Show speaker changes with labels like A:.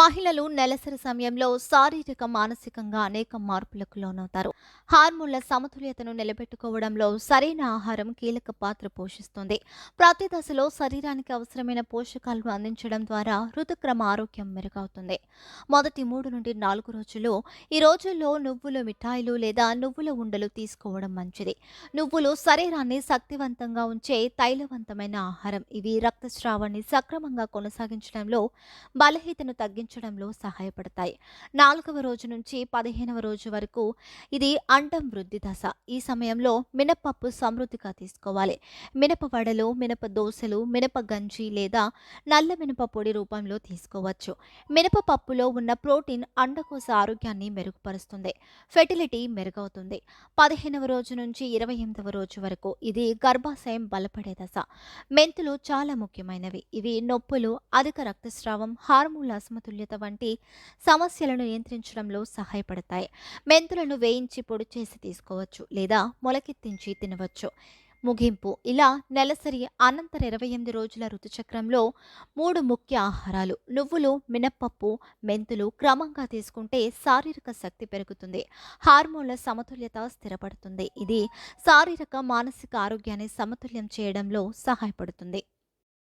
A: మహిళలు నెలసరి సమయంలో శారీరక మానసికంగా అనేక మార్పులకు లోనవుతారు. హార్మోన్ల సమతుల్యతను నిలబెట్టుకోవడంలో సరైన ఆహారం కీలక పాత్ర పోషిస్తుంది. ప్రతి దశలో శరీరానికి అవసరమైన పోషకాలను అందించడం ద్వారా ఋతుక్రమ ఆరోగ్యం మెరుగవుతుంది. మొదటి మూడు నుండి నాలుగు రోజులు ఈ రోజుల్లో నువ్వుల మిఠాయిలు లేదా నువ్వుల ఉండలు తీసుకోవడం మంచిది. నువ్వులు శరీరాన్ని శక్తివంతంగా ఉంచే తైలవంతమైన ఆహారం. ఇవి రక్తస్రావాన్ని సక్రమంగా కొనసాగించడంలో బలహీనతను తగ్గించడంలో సహాయపడతాయి. నాలుగవ రోజు నుంచి పదిహేనవ రోజు వరకు ఇది అండం వృద్ధి దశ. ఈ సమయంలో మినపప్పు సమృద్ధిగా తీసుకోవాలి. మినప వడలు మినప దోశలు మినప గంజి లేదా నల్ల మినప పొడి రూపంలో తీసుకోవచ్చు. మినప పప్పులో ఉన్న ప్రోటీన్ అండకోశ ఆరోగ్యాన్ని మెరుగుపరుస్తుంది. ఫెర్టిలిటీ మెరుగవుతుంది. పదిహేనవ రోజు నుంచి ఇరవై ఎనిమిదవ రోజు వరకు ఇది గర్భాశయం బలపడే దశ. మెంతులు చాలా ముఖ్యమైనవి. ఇవి నొప్పులు అధిక రక్తస్రావం హార్మోన్ల అసమతుల్యత వంటి సమస్యలను నియంత్రించడంలో సహాయపడతాయి. మెంతులను వేయించి పొడి చేసి తీసుకోవచ్చు లేదా మొలకెత్తించి తినవచ్చు. ముగింపు. ఇలా నెలసరి అనంతర ఇరవై ఎనిమిది రోజుల ఋతుచక్రంలో మూడు ముఖ్య ఆహారాలు. నువ్వులు మినప్పప్పు మెంతులు క్రమంగా తీసుకుంటే శారీరక శక్తి పెరుగుతుంది. హార్మోన్ల సమతుల్యత స్థిరపడుతుంది. ఇది శారీరక మానసిక ఆరోగ్యాన్ని సమతుల్యం చేయడంలో సహాయపడుతుంది.